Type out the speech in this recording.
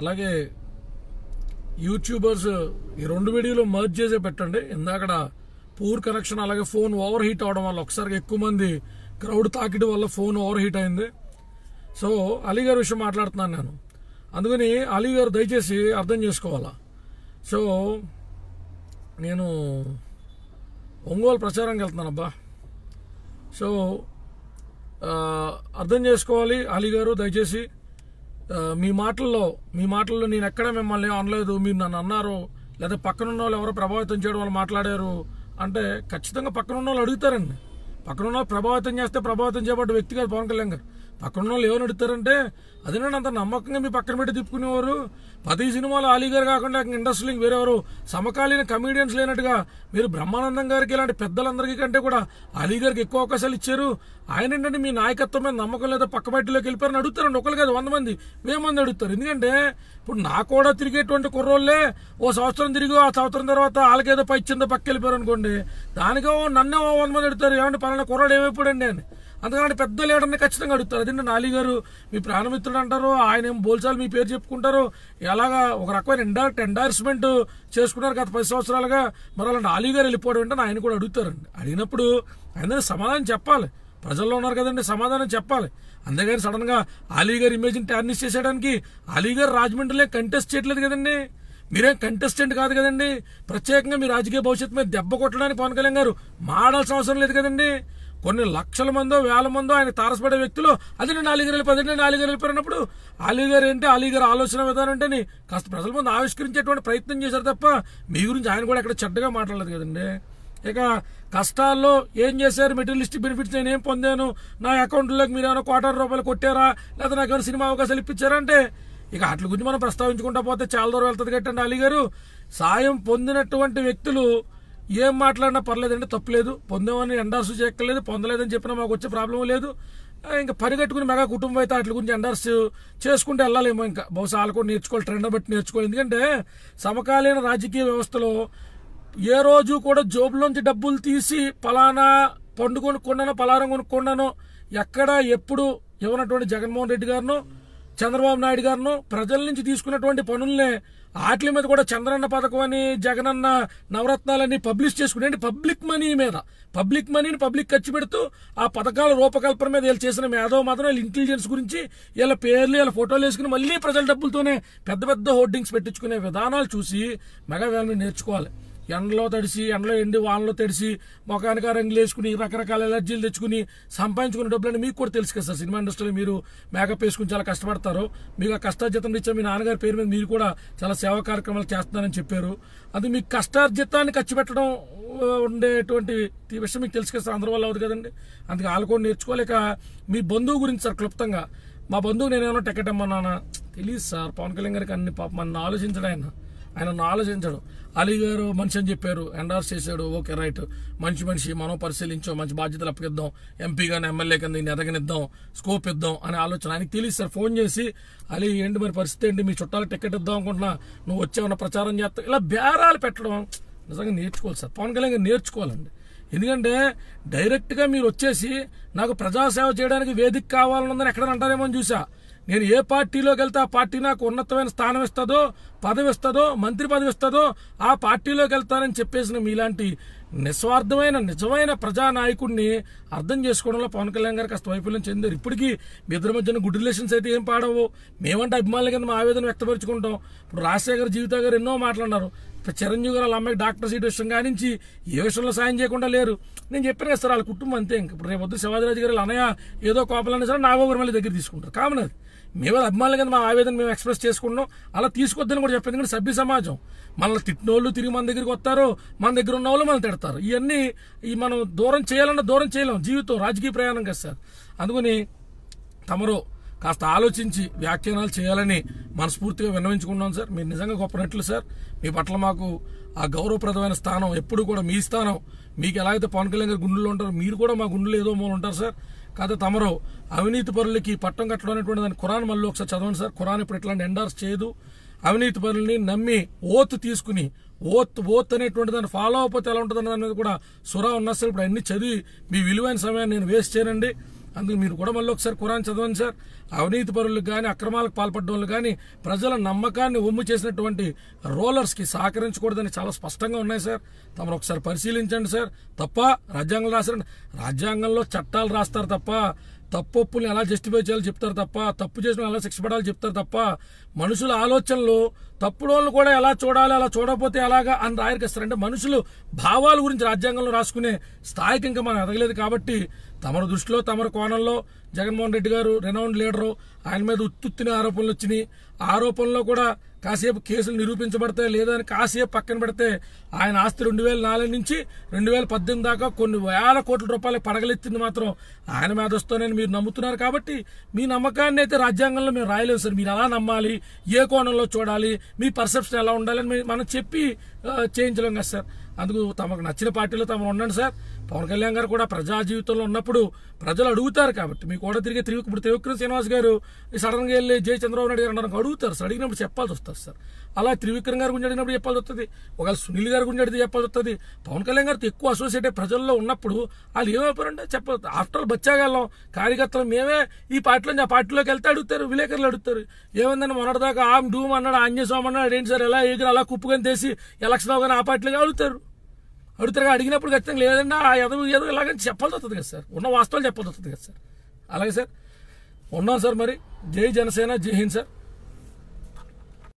అలాగే యూట్యూబర్స్ ఈ రెండు వీడియోలు మర్జ్ చేసే పెట్టండి. ఇందాకడ పూర్ కనెక్షన్ అలాగే ఫోన్ ఓవర్ హీట్ అవడం వల్ల ఒకసారి ఎక్కువ మంది క్రౌడ్ తాకిడి వల్ల ఫోన్ ఓవర్ హీట్ అయింది. సో అలీ గారి విషయం మాట్లాడుతున్నాను నేను. అందుకని అలీ గారు దయచేసి అర్థం చేసుకోవాలా? సో నేను ఒంగోలు ప్రచారంకి వెళ్తున్నాను అబ్బా. సో అర్థం చేసుకోవాలి అలీ గారు దయచేసి. మీ మాటల్లో మీ మాటల్లో నేను ఎక్కడ మిమ్మల్ని అనలేదు మీరు నన్ను అన్నారు లేదా పక్కన ఉన్న వాళ్ళు ఎవరో ప్రభావితం చేయడం వాళ్ళు మాట్లాడారు అంటే ఖచ్చితంగా పక్కన ఉన్న వాళ్ళు అడుగుతారండి. పక్కన ఉన్న వాళ్ళు ప్రభావితం చేస్తే ప్రభావితం చేయబడ్డ వ్యక్తి కాదు పవన్ కళ్యాణ్ గారు. పక్కన ఉన్న వాళ్ళు ఏమని అడుగుతారంటే అదేనండి అంత నమ్మకంగా మీ పక్కన పెట్టి తిప్పుకునేవారు. పది సినిమాలు అలీ గారు కాకుండా ఇండస్ట్రీలింగ్ వేరేవారు. సమకాలీన కమీడియన్స్ లేనట్టుగా మీరు బ్రహ్మానందం గారికి ఇలాంటి పెద్దలందరికీ కంటే కూడా అలీ గారికి ఎక్కువ అవకాశాలు ఇచ్చారు. ఆయన ఏంటంటే మీ నాయకత్వం మీద నమ్మకం లేదా పక్క బయటలోకి వెళ్ళిపోయారని అడుగుతారండి. ఒకరు కాదు వంద మంది వేమంది మంది అడుగుతారు. ఎందుకంటే ఇప్పుడు నా కూడా తిరిగేటువంటి కుర్రోళ్ళే ఓ సంవత్సరం తిరిగి ఆ సంవత్సరం తర్వాత వాళ్ళకేదో పైచ్చిందో పక్క వెళ్ళిపోయారు అనుకోండి దానికో నన్నే ఓ వంద మంది అడుగుతారు. ఏమంటే పలానా కుర్రాడు ఏమైపోయాడండి అని. అందుకని పెద్ద లీడర్ని ఖచ్చితంగా అడుగుతారు. అదేంటి నాలి గారు మీ ప్రాణమిత్రుడు అంటారు ఆయన ఏం బోల్చాలు మీ పేరు చెప్పుకుంటారు ఎలాగా ఒక రకమైన ఇండైరెక్ట్ ఎండార్స్మెంట్ చేసుకున్నారు గత పది సంవత్సరాలుగా మరి అలా నాలి గారు వెళ్ళిపోవడం అంటే ఆయన కూడా అడుగుతారండి. అడిగినప్పుడు ఆయన సమాధానం చెప్పాలి. ప్రజల్లో ఉన్నారు కదండి సమాధానం చెప్పాలి. అందుకని సడన్గా అలీ గారి ఇమేజ్ టార్నిష్ చేసేయడానికి అలీ గారు రాజమండ్రిలో కంటెస్ట్ చేయట్లేదు కదండి. మీరేం కంటెస్టెంట్ కాదు కదండి. ప్రత్యేకంగా మీ రాజకీయ భవిష్యత్తు మీద దెబ్బ కొట్టడానికి పవన్ కళ్యాణ్ గారు మాడాల్సిన అవసరం లేదు కదండి. కొన్ని లక్షల మందో వేల మందో ఆయన తారసపడే వ్యక్తులు అది నేను అలీగర్ వెళ్ళిపోయి అదే నేను వెళ్ళిపోయినప్పుడు అలీగర్ ఏంటి? అలీగర్ ఆలోచన విధానం అంటే కాస్త ప్రజల ముందు ఆవిష్కరించేటువంటి ప్రయత్నం చేశారు తప్ప మీ గురించి ఆయన కూడా ఎక్కడ చెడ్డగా మాట్లాడలేదు కదండి. ఇక కష్టాల్లో ఏం చేశారు? మెటీరియలిస్టిక్ బెనిఫిట్స్ నేను ఏం పొందాను? నా అకౌంట్లోకి మీరు ఏమైనా కోటారు రూపాయలు కొట్టారా? లేదా నాకు ఏమైనా సినిమా అవకాశాలు ఇప్పించారా అంటే ఇక వాటి గురించి మనం ప్రస్తావించుకుంటా పోతే చాలా దూరం వెళ్తుంది కట్టండి అలీ గారు సాయం పొందినటువంటి వ్యక్తులు ఏం మాట్లాడినా పర్లేదండి తప్పులేదు. పొందామని ఎండార్స్ చేయక్కర్లేదు పొందలేదని చెప్పినా మాకు వచ్చే ప్రాబ్లం లేదు. ఇంకా పరిగెట్టుకుని మెగా కుటుంబం అయితే వాటి గురించి ఎండార్స్ చేసుకుంటే వెళ్ళాలేమో ఇంకా. బహుశా వాళ్ళు కూడా నేర్చుకోవాలి ట్రెండ్ బట్టి నేర్చుకోవాలి. ఎందుకంటే సమకాలీన రాజకీయ వ్యవస్థలో ఏ రోజు కూడా జోబులోంచి డబ్బులు తీసి పలానా పండు కొనుక్కున్నానో పలారం కొనుక్కున్నానో ఎక్కడ ఎప్పుడు ఇవ్వనటువంటి జగన్మోహన్ రెడ్డి గారును చంద్రబాబు నాయుడు గారును ప్రజల నుంచి తీసుకున్నటువంటి పనుల్నే ఆటల మీద కూడా చంద్రన్న పథకం అని జగనన్న నవరత్నాలని పబ్లిష్ చేసుకునేది అంటే పబ్లిక్ మనీ మీద. పబ్లిక్ మనీని పబ్లిక్ ఖర్చు పెడుతూ ఆ పథకాల రూపకల్పన మీద వీళ్ళు చేసిన మేధో మాత్రం వీళ్ళ ఇంటెలిజెన్స్ గురించి వీళ్ళ పేర్లు వీళ్ళ ఫోటోలు వేసుకుని మళ్ళీ ప్రజల డబ్బులతోనే పెద్ద పెద్ద హోర్డింగ్స్ పెట్టించుకునే విధానాలు చూసి మెగా వ్యాన్ నేర్చుకోవాలి. ఎండలో తడిసి ఎండలో ఎండి వానలో తడిసి ముఖానికి రంగులు వేసుకుని రకరకాల ఎలర్జీలు తెచ్చుకుని సంపాదించుకునే డబ్బులని మీకు కూడా తెలుసు కదా సార్. సినిమా ఇండస్ట్రీలో మీరు మేకప్ వేసుకుని చాలా కష్టపడతారు. మీకు ఆ కష్టార్జితం ఇచ్చే మీ నాన్నగారి పేరు మీద మీరు కూడా చాలా సేవా కార్యక్రమాలు చేస్తున్నారని చెప్పారు. అది మీకు కష్టార్జితాన్ని ఖర్చు పెట్టడం ఉండేటువంటి ఈ విషయం మీకు తెలుసు కదా అందరి వల్ల అవుతుంది కదండి. అందుకే వాళ్ళు కూడా నేర్చుకోలేక మీ బంధువు గురించి సార్ క్లుప్తంగా. మా బంధువు నేనేమన్నా టికెట్ ఇమ్మన్నానా? తెలియదు సార్. పవన్ కళ్యాణ్ గారికి అన్ని పాప మన ఆలోచించడం ఆయన. ఆయన ఆలోచించడు. అలీ గారు మనిషి అని చెప్పారు. ఎండార్స్ చేశాడు. Okay right. మంచి మనిషి మనం పరిశీలించాం మంచి బాధ్యతలు అప్పగిద్దాం. ఎంపీ కానీ ఎమ్మెల్యే కానీ దీన్ని ఎదగనిద్దాం స్కోప్ ఇద్దాం అనే ఆలోచన ఆయనకి తెలియదు సార్. ఫోన్ చేసి అలీ ఏంటి మరి పరిస్థితి ఏంటి? మీ చుట్టాలకు టికెట్ ఇద్దాం అనుకుంటున్నా. నువ్వు వచ్చావన్న ప్రచారం చేస్తావు ఇలా బేరాలు పెట్టడం నిజంగా నేర్చుకోవాలి సార్. పవన్ కళ్యాణ్ గారు నేర్చుకోవాలండి. ఎందుకంటే డైరెక్ట్గా మీరు వచ్చేసి నాకు ప్రజాసేవ చేయడానికి వేదిక కావాలనుందని ఎక్కడ అంటారేమో అని చూసా. నేను ఏ పార్టీలోకి వెళ్తే ఆ పార్టీ నాకు ఉన్నతమైన స్థానం ఇస్తుందో పదవి ఇస్తుందో మంత్రి పదవి ఇస్తుందో ఆ పార్టీలోకి వెళ్తానని చెప్పేసిన మీలాంటి నిస్వార్థమైన నిజమైన ప్రజానాయకుడిని అర్థం చేసుకోవడంలో పవన్ కళ్యాణ్ గారు కాస్త వైఫల్యం చెందారు. ఇప్పటికీ మీ ఇద్దరి మధ్యన గుడ్ రిలేషన్స్ అయితే ఏం పాడవు. మేమంటే అభిమానుల కింద మా ఆవేదన వ్యక్తపరుచుకుంటాం. ఇప్పుడు రాజశేఖర్ జీవిత గారు ఎన్నో మాట్లాడినారు చిరంజీవి గారు వాళ్ళ అమ్మాయికి డాక్టర్ సీట్ విషయం కానించి ఏ విషయంలో సాయం చేయకుండా లేరు. నేను చెప్పిన కదా సార్ వాళ్ళ కుటుంబం అంతే ఇంక. ఇప్పుడు రేపు వద్దు శివాజీరాజు గారు అనయ ఏదో కోపాలన్నా సరే నాగోగారు మళ్ళీ దగ్గర తీసుకుంటారు. కామన్ అది. మేము అభిమానులు కింద మా ఆవేదన మేము ఎక్స్ప్రెస్ చేసుకుంటున్నాం. అలా తీసుకొద్దని కూడా చెప్పింది ఎందుకంటే సభ్య సమాజం. మనల్ని తిట్టినోళ్ళు తిరిగి మన దగ్గరికి వస్తారు మన దగ్గర ఉన్న వాళ్ళు మనం తిడతారు. ఇవన్నీ ఈ మనం దూరం చేయాలన్నా దూరం చేయలేం. జీవితం రాజకీయ ప్రయాణం కదా సార్. అందుకని తమరు కాస్త ఆలోచించి వ్యాఖ్యానాలు చేయాలని మనస్ఫూర్తిగా విన్నవించుకున్నాం సార్. మీరు నిజంగా గొప్ప నటులు సార్. మీ పట్ల మాకు ఆ గౌరవప్రదమైన స్థానం ఎప్పుడు కూడా మీ స్థానం. మీకు ఎలా అయితే పవన్ కళ్యాణ్ గారు గుండెల్లో ఉంటారో మీరు కూడా మా గుండెలో ఏదో మూలు ఉంటారు సార్. కాదు తమరు అవినీతి పరులకి పట్టం కట్టడం అనేటువంటి దాని ఖురాన్ మళ్ళీ ఒకసారి చదవండి సార్. ఖురాన్ ఇప్పుడు ఇట్లాంటి ఎండార్స్ చేయదు. అవినీతి పరుల్ని నమ్మి ఓత్ తీసుకుని ఓత్ ఓత్ అనేటువంటి దాన్ని ఫాలో అవ్వకపోతే ఎలా ఉంటుంది అనేది కూడా సురా ఉన్నా సార్. ఇప్పుడు అన్ని చదివి మీ విలువైన సమయాన్ని నేను వేస్ట్ చేయనండి. అందుకు మీరు కూడా మళ్ళీ ఒకసారి ఖురాన్ చదవండి సార్. అవినీతి పరులకు కానీ అక్రమాలకు పాల్పడ్డ వాళ్ళు కానీ ప్రజల నమ్మకాన్ని ఒమ్ము చేసినటువంటి రోలర్స్కి సహకరించకూడదని చాలా స్పష్టంగా ఉన్నాయి సార్. తమరు ఒకసారి పరిశీలించండి సార్. తప్ప రాజ్యాంగం రాశారండి రాజ్యాంగంలో చట్టాలు రాస్తారు తప్ప తప్పొప్పుల్ని ఎలా జస్టిఫై చేయాలో చెప్తారు తప్ప తప్పు చేసిన ఎలా శిక్ష పడాలో చెప్తారు తప్ప మనుషుల ఆలోచనలు తప్పుడోళ్ళు కూడా ఎలా చూడాలి అలా చూడకపోతే ఎలాగా అని రాయరికిస్తారు అంటే మనుషులు భావాల గురించి రాజ్యాంగంలో రాసుకునే స్థాయికి ఇంకా మనం ఎదగలేదు కాబట్టి తమరు దృష్టిలో తమరు కోణంలో జగన్మోహన్ రెడ్డి గారు రెనౌండ్ లీడరు ఆయన మీద ఉత్తుత్తిన ఆరోపణలు వచ్చినాయి. ఆరోపణలో కూడా కాసేపు కేసులు నిరూపించబడతాయి లేదా కాసేపు పక్కన పెడితే ఆయన ఆస్తి రెండు వేల నాలుగు నుంచి రెండు వేల పద్దెనిమిది దాకా కొన్ని వేల కోట్ల రూపాయలు పడగలెత్తింది మాత్రం ఆయన మీద వస్తానని మీరు నమ్ముతున్నారు కాబట్టి మీ నమ్మకాన్ని అయితే రాజ్యాంగంలో మేము రాయలేము సార్. మీరు ఎలా నమ్మాలి? ఏ కోణంలో చూడాలి? మీ పర్సెప్షన్ ఎలా ఉండాలని మనం చెప్పి చేయించలేం కదా సార్. అందుకు తమకు నచ్చిన పార్టీలో తమ ఉండండి సార్. పవన్ కళ్యాణ్ గారు కూడా ప్రజా జీవితంలో ఉన్నప్పుడు ప్రజలు అడుగుతారు కాబట్టి. మీకు కూడా తిరిగి త్రివి ఇప్పుడు త్రివిక్రమ్ శ్రీనివాస్ గారు సడన్గా వెళ్ళి జై చంద్రబాబు నాయుడు గారు అన్నారు అడుగుతారు సార్. అడిగినప్పుడు చెప్పాల్సి వస్తుంది సార్. అలా త్రివిక్రమ్ గారి గురించి అడిగినప్పుడు చెప్పాల్సి వస్తుంది. ఒకవేళ సునీల్ గారి గురించి అడిగితే చెప్పాల్సి వస్తుంది. పవన్ కళ్యాణ్ గారితో ఎక్కువ అసోసియేట్ ప్రజల్లో ఉన్నప్పుడు వాళ్ళు ఏమైపోయారంటే చెప్పదు ఆఫ్టర్ బచ్చాగలం కార్యకర్తలు మేమే ఈ పార్టీలో నుంచి ఆ పార్టీలోకి వెళ్తే అడుగుతారు. విలేకరులు అడుగుతారు. ఏమైందని మొన్నటిదాకా ఆమె డూమ్ అన్నాడు ఆంజనేయ స్వామి అన్నాడు ఏంటి సార్? ఎలా ఎగిరి అలా కుప్పుకొని తీసి ఎలక్షన్ అవగానే ఆ పార్టీలోకి అడుగుతారు. అడుగుతారు అడిగినప్పుడు ఖచ్చితంగా లేదండి ఆ ఎదవ ఏదో ఇలాగని చెప్పాల్సి వస్తుంది కదా సార్. ఉన్న వాస్తవాలు చెప్పాల్సి వస్తుంది కదా సార్. అలాగే సార్ ఉన్నాం సార్ మరి. జై జనసేన జై హింద్ సార్.